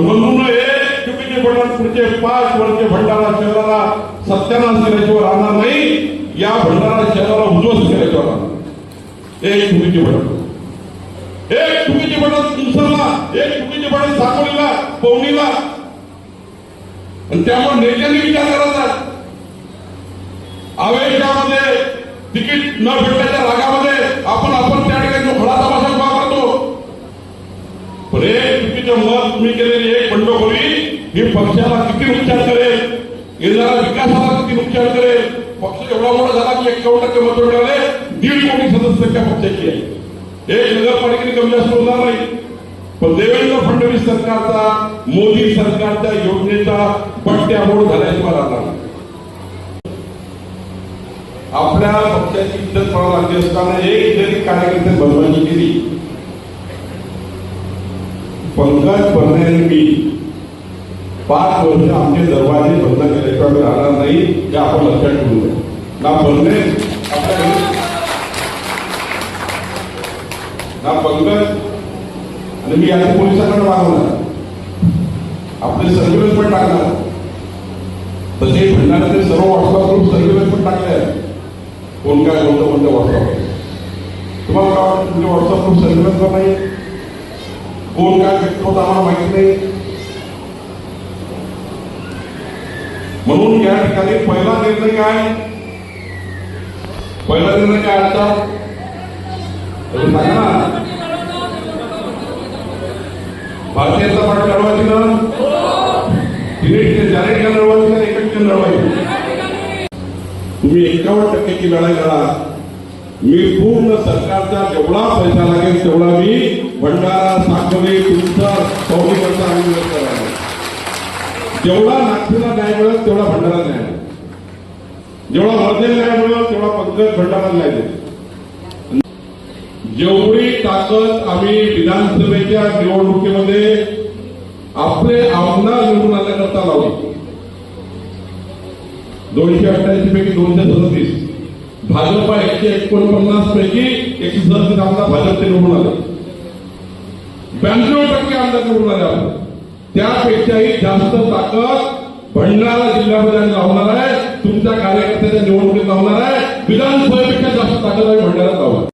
म्हणून एक चुकीचे पडणार पुढचे पाच वर्ष भंडारा शहराला सत्यानाश केल्याशिवाय राहणार नाही. या भंडारा शहराला उद्ध्वस्त केल्याशिवाय राहणार एक चुकीचे पडत एक चुकीचे पडत तुमसरला एक चुकीचे पडत साकोलीला पवनीला. आणि त्यामुळे नेत्यांनी विचार करायचा. आवेशामध्ये तिकीट न भेटल्याच्या तुम्ही केलेली एक बंडखोरी ही पक्षाला किती नुकसान करेल? येणाऱ्या विकासाला किती नुकसान करेल? पक्ष एवढा मोठा झाला की एक्कावन्न टक्के मत मिळाले. दीड कोटी सदस्य त्या पक्षाची आहे एक नगरपालिकेने कमी जास्त होणार नाही. पण देवेंद्र फडणवीस सरकारचा मोदी सरकारच्या योजनेचा बट्ट्यामोड झाल्याचे मला नाही. आपल्या पक्षाची इज्जत करावं लागली असताना एक जरी कार्यकर्ते बदमाशी केली पंकज परनेने मी. पाच वर्ष आमचे दरवाजे बंद केले आम्ही राहणार नाही हे आपण लक्षात ठेवू द्या ना परने ना पंकज आणि मी आता पोलिसांकडे मागवणार. आपले सर्व्हिलन्स पण टाकणार. तसे भंडाऱ्याचे सर्व व्हॉट्सअप ग्रुप सर्व्हिलन्स पण टाकले आहेत. कोण काय बोलतो कोणत्या व्हॉट्सअप तुम्हाला काय वाटतं तुमचे व्हॉट्सअप ग्रुप सर्व्हिलन्स नाही कोण काय व्यक्त होत आम्हाला माहीत नाही म्हणून या ठिकाणी पहिला निर्णय काय पहिला निर्णय काय आता तुम्ही सांगा भारतीय जनता पार्टी लढवायची ना तिने जाहीर केलं लढवायची ना एकच लढवायची तुम्ही एकावन्न टक्क्याची लढाई लढा मी पूर्ण सरकारचा जेवढा पैसा लागेल तेवढा मी भंडारा साखरे तुमचा सौरीकरता आम्ही व्यवस्था राहणार जेवढा नागपूरला न्याय मिळत तेवढा भंडारा न्याय मिळेल. जेवढा वर्धेला न्याय मिळत तेवढा पंकज भंडारा न्याय देईल. जेवढी ताकद आम्ही विधानसभेच्या निवडणुकीमध्ये आपले आमदार निवडून आणण्याकरता लावली. दोनशे अठ्ठ्याऐंशी पैकी दोनशे सदतीस. भाजपा एकशे एकोणपन्नास पैकी एकशे सदतीस आमदार भाजपचे निवडून आले. ब्याण्णव टक्के आमदार निवडून आले आपण त्यापेक्षाही जास्त ताकद भंडारा जिल्ह्यामध्ये आम्ही लावणार आहे. तुमच्या कार्यक्रम